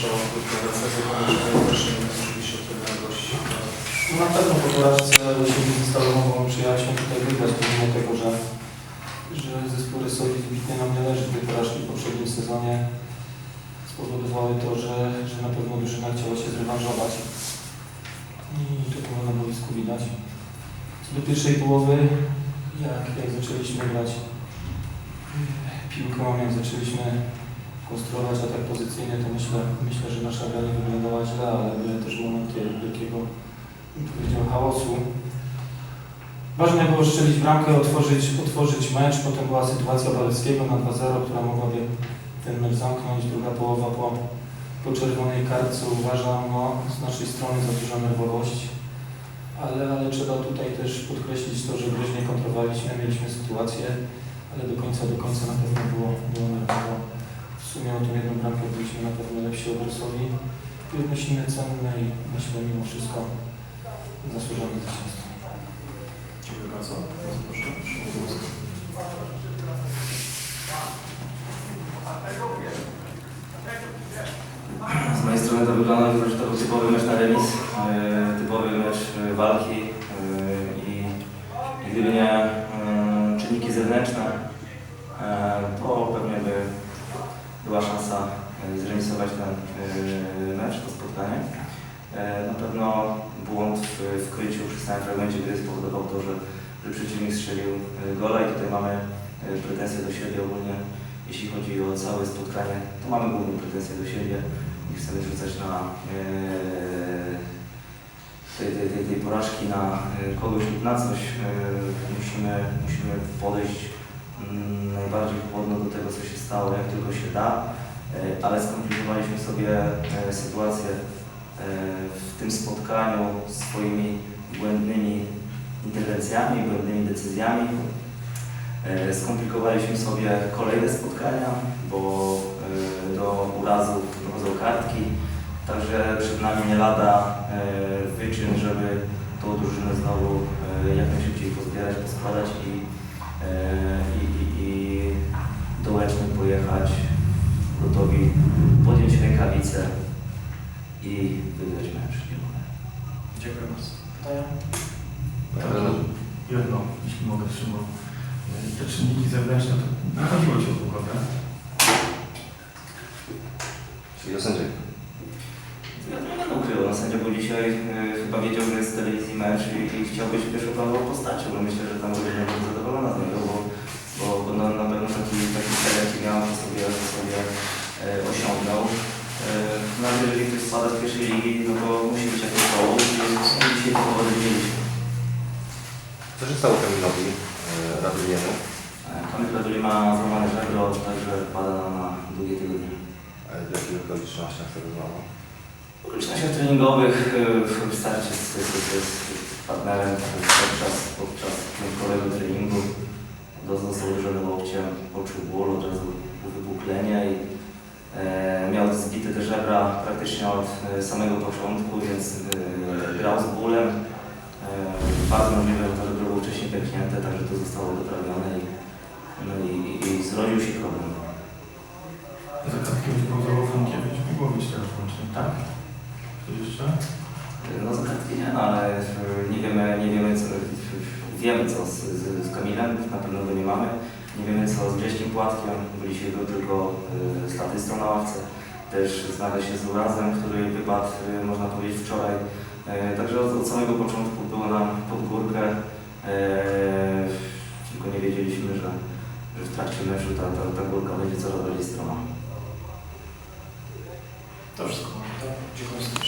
proszę o gości. No na pewno po porażce zostało mogą przyjaciół tutaj wygrać, pomimo tego, że, że zespół Rysowi wybitnie nam nie leży. Te porażki w poprzednim sezonie spowodowały to, że, że na pewno drużyna chciała się zrewanżować. I to było na boisku widać. Co do pierwszej połowy, jak, jak zaczęliśmy grać e, piłką, jak zaczęliśmy konstruować atak pozycyjny, to myślę, myślę, że nasza gra nie wyglądała źle, ale były też momenty wielkiego powiedział, chaosu. Ważne było strzelić bramkę, otworzyć, otworzyć mecz. Potem była sytuacja Balewskiego na 2-0, która mogłaby ten mecz zamknąć. Druga połowa po, po czerwonej kartce uważam no, z naszej strony za duża nerwowość. Ale, ale trzeba tutaj też podkreślić to, że groźnie kontrowaliśmy, mieliśmy sytuację, ale do końca, do końca na pewno było, było nerwowo. W sumie o tą jedną bramkę byliśmy na pewno lepsi od Rysowi. I odnosimy cenne i myślę mimo wszystko zasłużone zwycięstwo. Dziękuję bardzo. Bardzo proszę. Z mojej strony to wygląda, że to był typowy mecz na remis, e, typowy mecz e, walki e, i, i gdyby nie czynniki zewnętrzne, to pewnie by była szansa e, zremisować ten e, mecz, to spotkanie. E, Na pewno błąd w, w kryciu przy samym fragmencie gry spowodował to, że, że przeciwnik strzelił gola i tutaj mamy pretensje do siebie ogólnie. Jeśli chodzi o całe spotkanie, to mamy głównie pretensje do siebie i chcemy rzucać na tej, tej, tej, tej porażki na kogoś lub na coś. Musimy, musimy podejść najbardziej chłodno do tego, co się stało, jak tylko się da, e, ale skomplikowaliśmy sobie e, sytuację e, w tym spotkaniu swoimi błędnymi interwencjami, błędnymi decyzjami. Skomplikowaliśmy sobie kolejne spotkania, bo do urazów dochodzą kartki, także przed nami nie lada wyczyn, żeby tą drużynę znowu jak najszybciej pozbierać, poskładać i i wygrać mecz. Dziękuję. Dziękuję bardzo. Pytania? Ja jedno, jeśli mogę, Szymon. Te czynniki zewnętrzne, to nie chodziło Ci o to, prawda? Czyli do sędziego. Ja to nie będę ukrywał, no sędzia był dzisiaj, e, chyba wiedział, że jest z telewizji mecz i, i chciał być pierwszoplanową postacią. No myślę, że tam będzie bardzo zadowolona z niego, bo, bo, bo na, na pewno taki, taki cel, jaki miał, to sobie, sobie e, osiągnął. E, ale jeżeli ktoś spada z pierwszej ligi, no to musi być jakiś i no, dzisiaj te powody mieliśmy. Co się stało Kamilowi e, Radyliemu? E, Kamil Raduli ma złamane żebro, także pada na długie tygodnie. E, W jakich okolicznościach to wyglądało? W okolicznościach treningowych w starcie z, z, z, z partnerem podczas, podczas piątkowego treningu doznał założonym łokciem, poczuł ból, od razu wybuklenie i e, miał zbite te żebra praktycznie od e, samego początku, więc e, grał z bólem. E, bardzo możliwe, że to żebro było wcześniej pęknięte, także to zostało doprawione i, no i, i, zrodził się problem. Zagadkiewicz był zawodnikiem, mogło być teraz łącznie, tak? Ktoś jeszcze? No z kartki nie, no, ale nie wiemy, nie wiemy co, wiemy co z, z, z Kamilem, na pewno go nie mamy. Nie wiemy co z Grześkiem Płatkiem, dzisiaj był tylko y, statystą na ławce. Też zmaga się z urazem, który wypadł, y, można powiedzieć, wczoraj. E, także od, od samego początku było nam pod górkę. E, tylko nie wiedzieliśmy, że, że w trakcie meczu ta, ta, ta górka będzie coraz bardziej stroma. To wszystko. Dziękuję.